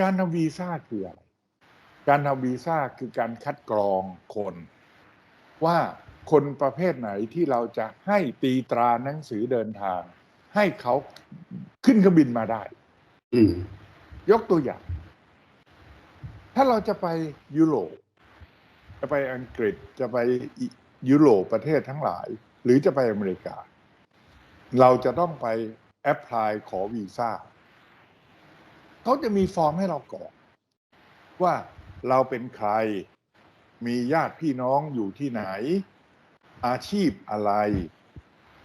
การทำวีซ่าคืออะไร การทำวีซ่าคือการคัดกรองคน ว่าคนประเภทไหนที่เราจะให้ตีตราหนังสือเดินทาง ให้เขาขึ้นเครื่องบินมาได้อืมยกตัวอย่าง ถ้าเราจะไปยุโรปจะไปอังกฤษจะไปยุโรปประเทศทั้งหลาย หรือจะไปอเมริกา เราจะต้องไปแอพพลายขอวีซ่า เขาจะมีฟอร์มให้เรากรอกว่าเราเป็นใคร มีญาติพี่น้องอยู่ที่ไหน อาชีพอะไร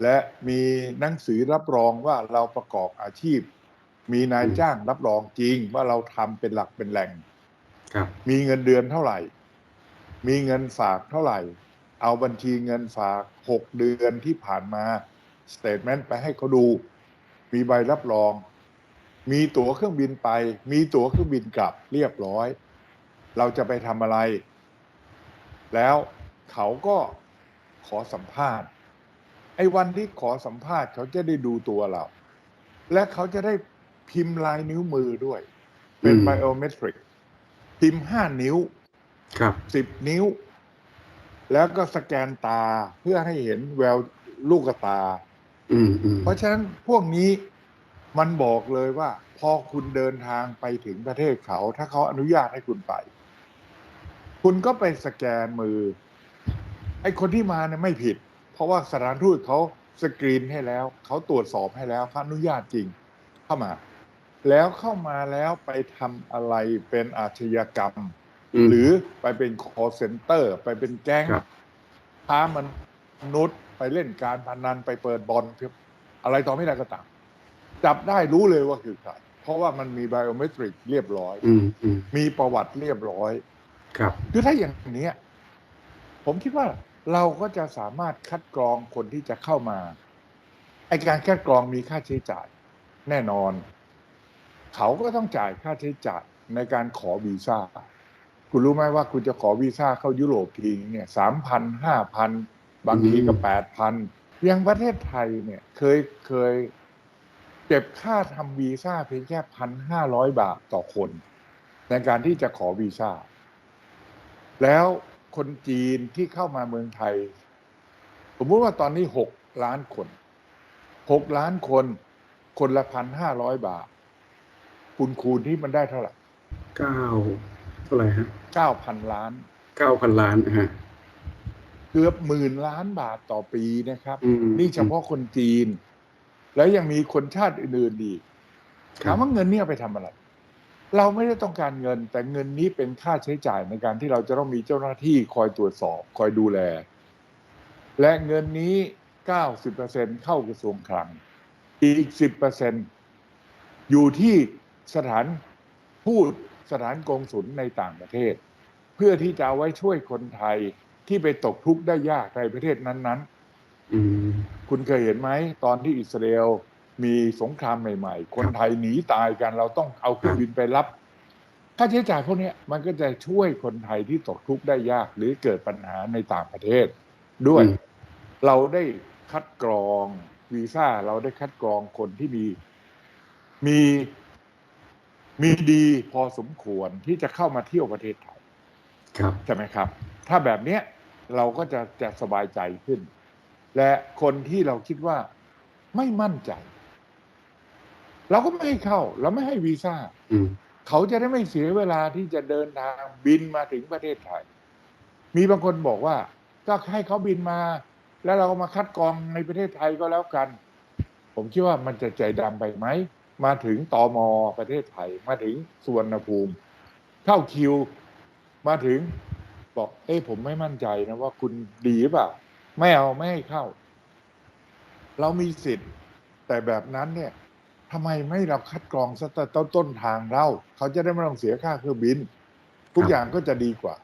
และมีหนังสือรับรองว่าเราประกอบอาชีพ มีนายจ้างรับรองจริงว่าเราทำเป็นหลักเป็นแหล่งครับมีเงินเดือนเท่าไหร่ มีเงินฝากเท่าไหร่ เอาบัญชีเงินฝากหกเดือนที่ผ่านมาสเตทเมนต์ไปให้เขาดู มีใบรับรอง มีตั๋วเครื่องบินไป มีตั๋วเครื่องบินกลับเรียบร้อย เราจะไปทำอะไร แล้วเขาก็ขอสัมภาษณ์ ไอ้วันที่ขอสัมภาษณ์ เขาจะได้ดูตัวเรา และเขาจะได้พิมพ์ลายนิ้วมือด้วย เป็นอืมไบโอเมตริกพิมพ์ห้านิ้ว ครับสิบนิ้ว แล้วก็สแกนตาเพื่อให้เห็นแววลูกตา อืมอืมเพราะฉะนั้นพวกนี้ มันบอกเลยว่า พอคุณเดินทางไปถึงประเทศเขา ถ้าเขาอนุญาตให้คุณไป คุณก็ไปสแกนมือ ไอ้คนที่มาเนี่ยไม่ผิด เพราะว่าสถานทูตเขาสกรีนให้แล้ว เขาตรวจสอบให้แล้วเขาอนุญาตจริงเข้ามา แล้วเข้ามาแล้วไปทำอะไรเป็นอาชญากรรมมหรือไปเป็น call center ไปเป็นแก๊งครับค้ามนุษย์ไปเล่นการพนันไปเปิดบอลอะไรต่อไม่ได้ก็ตาม จับได้รู้เลยว่าคือใครเพราะว่ามันมีไบโอเมตริกเรียบร้อย อืมอืมมีประวัติเรียบร้อย ครับคือถ้าอย่างเนี้ย ผมคิดว่าเราก็จะสามารถคัดกรองคนที่จะเข้ามาไอการคัดกรองมีค่าใช้จ่าย แน่นอน เขาก็ต้องจ่ายค่าใช้จ่ายในการขอวีซ่าคุณรู้ไหมว่าคุณจะขอวีซ่าเข้ายุโรปทีเนี่ยสามพันห้าพันบางทีก็แปดพันอย่างประเทศไทยเนี่ย เคยเคย เก็บค่าทำวีซ่าเพียงแค่พันห้าร้อยบาทต่อคน ในการที่จะขอวีซ่า แล้วคนจีนที่เข้ามาเมืองไทย สมมติว่าตอนนี้หกล้านคนหกล้านคน คนละพันห้าร้อยบาท คุณคูณที่มันได้เท่าไหร่เก้าเท่าไหร่ฮะเก้าพันล้านเก้าพันล้านฮะเกือบหมื่นล้านบาทต่อปีนะครับอืมนี่เฉพาะคนจีน แล้วยังมีคนชาติอื่นๆอีกครัถามบว่าเงินเนี่ยเอาไปทำอะไร เราไม่ได้ต้องการเงิน แต่เงินนี้เป็นค่าใช้จ่ายในการที่เราจะต้องมีเจ้าหน้าที่คอยตรวจสอบ คอยดูแล และเงินนี้90%เข้ากระทรวงคลัง อีก10%อยู่ที่สถานพูดสถานกงสุลในต่างประเทศ เพื่อที่จะเอาไว้ช่วยคนไทยที่ไปตกทุกข์ได้ยากในประเทศนั้นๆอืม คุณเคยเห็นไหมตอนที่อิสราเอลมีสงครามใหม่ๆ คนไทยหนีตายกันเราต้องเอาเครื่องบินไปรับ ค่าใช้จ่ายพวกเนี้ยมันก็จะช่วยคนไทยที่ตกทุกข์ได้ยาก หรือเกิดปัญหาในต่างประเทศ ด้วยอืมเราได้คัดกรองวีซ่าเราได้คัดกรองคนที่มีมีมีดีพอสมควรที่จะเข้ามาเที่ยวประเทศไทย ครับใช่ไหมครับ ถ้าแบบเนี้ยเราก็จะจะสบายใจขึ้น และคนที่เราคิดว่าไม่มั่นใจ เราก็ไม่ให้เข้า เราไม่ให้วีซ่าอืมเขาจะได้ไม่เสียเวลาที่จะเดินทางบินมาถึงประเทศไทย มีบางคนบอกว่า ก็ให้เขาบินมา แล้วเราก็มาคัดกรองในประเทศไทยก็แล้วกัน ผมคิดว่ามันจะใจดำไปไหม มาถึงตอมอประเทศไทย มาถึงสุวรรณภูมิ เข้าคิว มาถึงบอก เอ้ยผมไม่มั่นใจนะว่าคุณดีหรือเปล่า ไม่เอาไม่ให้เข้า เรามีสิทธิ์ แต่แบบนั้นเนี่ยทำไมไม่เราคัดกรองซะแต่ต้นต้นทางเรา เขาจะได้ไม่ต้องเสียค่าเครื่องบิน ทุกอย่างก็จะดีกว่า